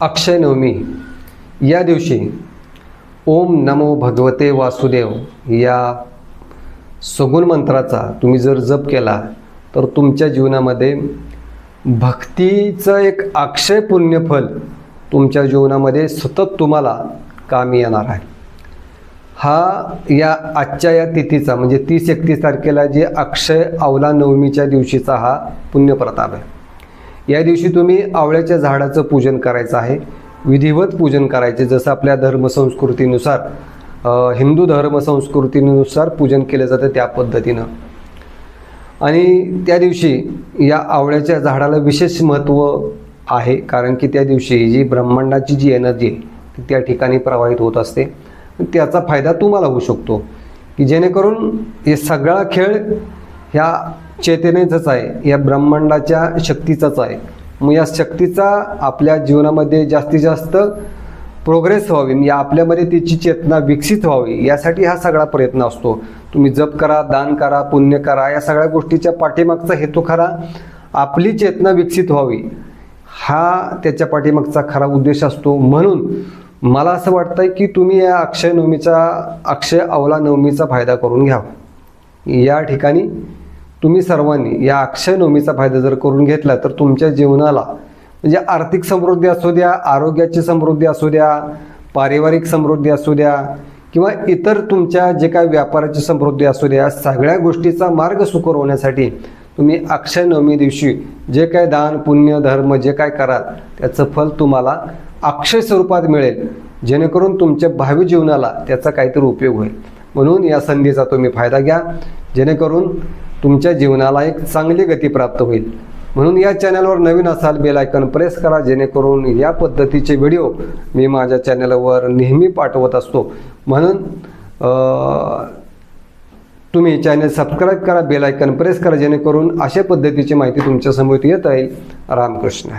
अक्षय नवमी. या दिवशी ओम नमो भगवते वासुदेव या सगुण मंत्राचा तुम्ही जर जप केला तर तुमच्या जीवनामध्ये भक्तीचं एक अक्षय पुण्यफल तुमच्या जीवनामध्ये सतत तुम्हाला कामी येणार आहे. हा या आजच्या या तिथीचा म्हणजे तीस एकतीस तारखेला जे अक्षय अवला नवमीच्या दिवशीचा हा पुण्यप्रताप आहे. या दिवशी तुम्ही आवळ्याच्या झाडाचं पूजन करायचं आहे. विधिवत पूजन करायचे. जसं आपल्या धर्मसंस्कृतीनुसार हिंदू धर्मसंस्कृतीनुसार पूजन केलं जातं त्या पद्धतीनं. आणि त्या दिवशी या आवळ्याच्या झाडाला विशेष महत्त्व आहे. कारण की त्या दिवशी जी ब्रह्मांडाची जी एनर्जी आहे ती त्या ठिकाणी प्रवाहित होत असते. त्याचा फायदा तुम्हाला होऊ शकतो. की जेणेकरून हे सगळा खेळ ह्या चेतनेचाच आहे या ब्रह्मांडाच्या शक्तीचाच आहे. मग या शक्तीचा आपल्या जीवनामध्ये जास्तीत जास्त प्रोग्रेस व्हावी या आपल्यामध्ये तिची चेतना विकसित व्हावी यासाठी हा सगळा प्रयत्न असतो. तुम्ही जप करा दान करा पुण्य करा या सगळ्या गोष्टीच्या पाठीमागचा हेतू खरा आपली चेतना विकसित व्हावी. हा त्याच्या पाठीमागचा खरा उद्देश असतो. म्हणून मला असं वाटतंय की तुम्ही या अक्षय नवमीचा अक्षय अवला नवमीचा फायदा करून घ्यावा या ठिकाणी तुम्ही सर्वांनी या अक्षयनवमीचा फायदा जर करून घेतला तर तुमच्या जीवनाला म्हणजे आर्थिक समृद्धी असू द्या आरोग्याची समृद्धी असू द्या पारिवारिक समृद्धी असू द्या किंवा इतर तुमच्या जे काय व्यापाराची समृद्धी असू द्या सगळ्या गोष्टीचा मार्ग सुकर होण्यासाठी तुम्ही अक्षय नवमी दिवशी जे काय दान पुण्य धर्म जे काय कराल त्याचं फल तुम्हाला अक्षय स्वरूपात मिळेल. जेणेकरून तुमच्या भावी जीवनाला त्याचा काहीतरी उपयोग होईल. म्हणून या संधीचा तुम्ही फायदा घ्या. जेणेकरून तुमच्या जीवनाला एक चांगली गती प्राप्त होईल. म्हणून या चॅनलवर नवीन असाल बेल आयकन प्रेस करा जेणेकरून या पद्धतीचे व्हिडिओ मी माझ्या चॅनलवर नेहमी पाठवत असतो. म्हणून तुम्ही चॅनल सबस्क्राईब करा बेल आयकन प्रेस करा जेणेकरून अशा पद्धतीची माहिती तुमच्यासमोर येत राहील. रामकृष्ण.